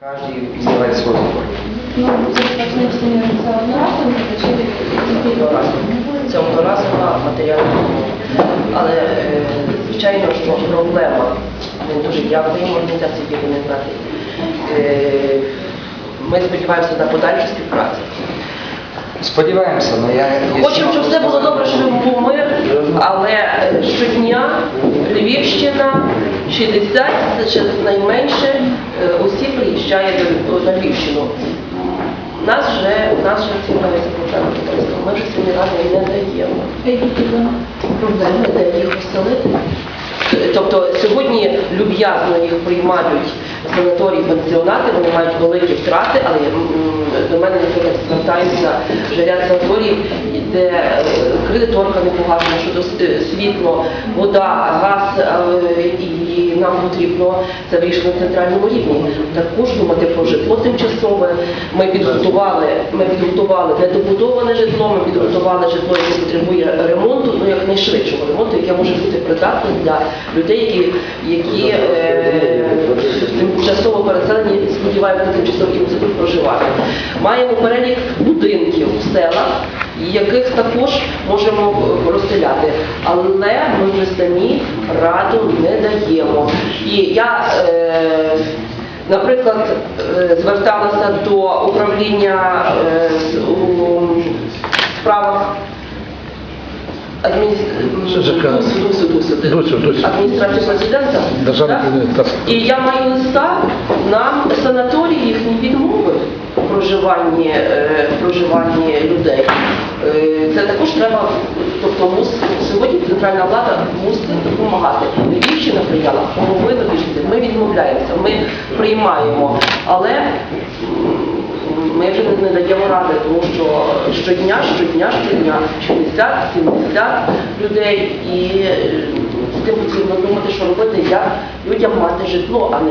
Каждый сделает свой выбор. Ну, це одноразово, Це одноразова матеріальна допомога. Але е, звичайно, що проблема, ми дуже дякуємо організації «Єдиний брати. Е, Ми сподіваємося на подальшу співпрацю. Сподіваємося, але я... якщо- Хочемо, щоб все було добре, щоб був мир, але е, щодня Львівщина 60, це ще найменше е, осіб приїжджає до- на Львівщину. Нас вже, нас вже з'являється проблема товариства. Ми вже сьогодні ради не даємо. проблеми? Де їх розселити. Тобто сьогодні люб'язно їх приймають санаторії, пансіонати, вони мають великі втрати, але до мене, наприклад, звертаються вже ряд санаторіїв, де е, кредиторка не погашена, щодо с- світло, вода, газ, е, і нам потрібно це вирішити на центральному рівні. Також думати про житло тимчасове. Ми підготували, ми підготували недобудоване житло, ми підготували житло, яке потребує ремонту, ну якнайшвидшого ремонту, яке може бути придатним для людей, які, які е, тимчасово переселені, сподіваюся, тимчасово і мусить проживати. Маємо перелік будинків в селах, яких також можемо е, розселяти. Але ми вже самі раду не даємо. І я, е, наприклад, е, зверталася до управління е, у справах адміністрації адміністрації президента. І я маю листа, нам санаторій їхній відмовив проживанні, е, проживанні людей. Е, Це також треба, тобто сьогодні центральна влада мусить допомагати. Львівщина прийняла половину біженців, ми відмовляємося, ми приймаємо, але ми вже не, даємо ради, тому що щодня, щодня, щодня 60-70 людей і е, з тим потрібно думати, що робити, як людям мати житло, а не